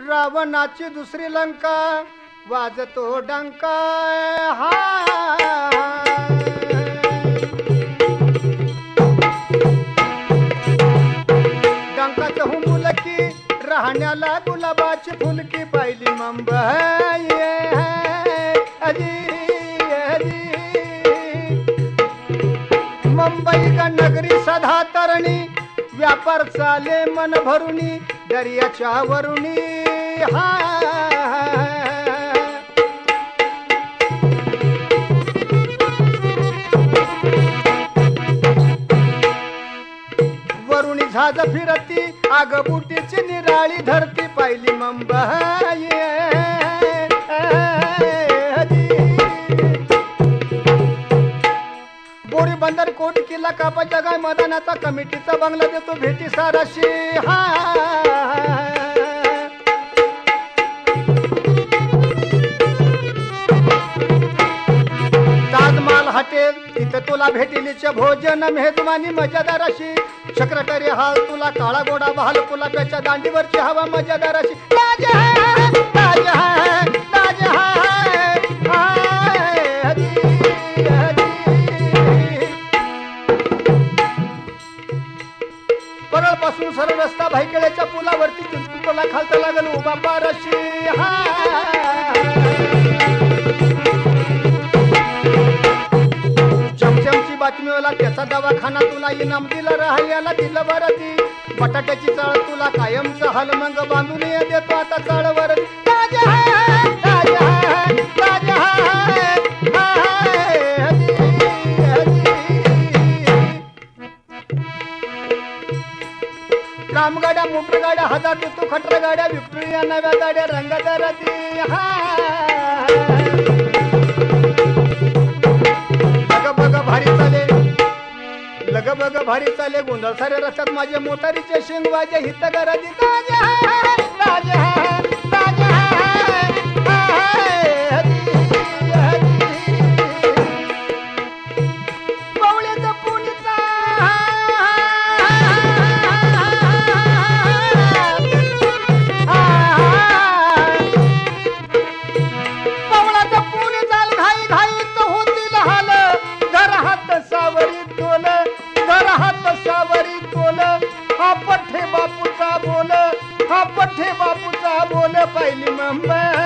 रावणाची दुसरी लंका वाजतो डंका हा डंकाच हुमुलकी राहण्याला गुलाबाची फुलकी पाहिली मुंबई मुंबई का नगरी सधा तरणी व्यापार चाले मन भरुणी दर्याच्या वरुणी हा वरुणी झाज फिरती आग बुटीची निराळी धरती पाहिली मुंबई. बोरी बंदर कोट किल्ला कापाच्या गाय मैदानाचा कमिटीचा बंगला देतो भेटी साराशी. हा ताजमहाल हॉटेल तिथं तुला भेटिलीचे भोजन मेहजमानी मजादाराशी. सेक्रेटरी हाल तुला काळा गोडा बहाल कुलाप्याच्या दांडीवरची हवा मजादाराशी. सरळ रस्ता भाईकड्याच्या पुलावरती चिंचुकोला खालता लागल उभा पारशी. हा. चमचमची बातमी होला त्याचा दवाखाना तुला इनाम दिला राहिल्याला दिलं बरं ती बटाट्याची चाळ तुला कायमचा हलमंग बांधून देतो आता चाळवर कामगाड्या मोटरगाड्या हजार देतो खटर गाड्या विक्टोरिया नव्या गाड्या रंगदाराती लग बग भारी चाले लग बग भारी चाले गोंधळ सारे रस्त्यात माझे मोटारीचे शेंग वाजे हित गराजी राजे हा पठ्ठे बापूचा बोल बापूचा बोल पाहिली मुंबई.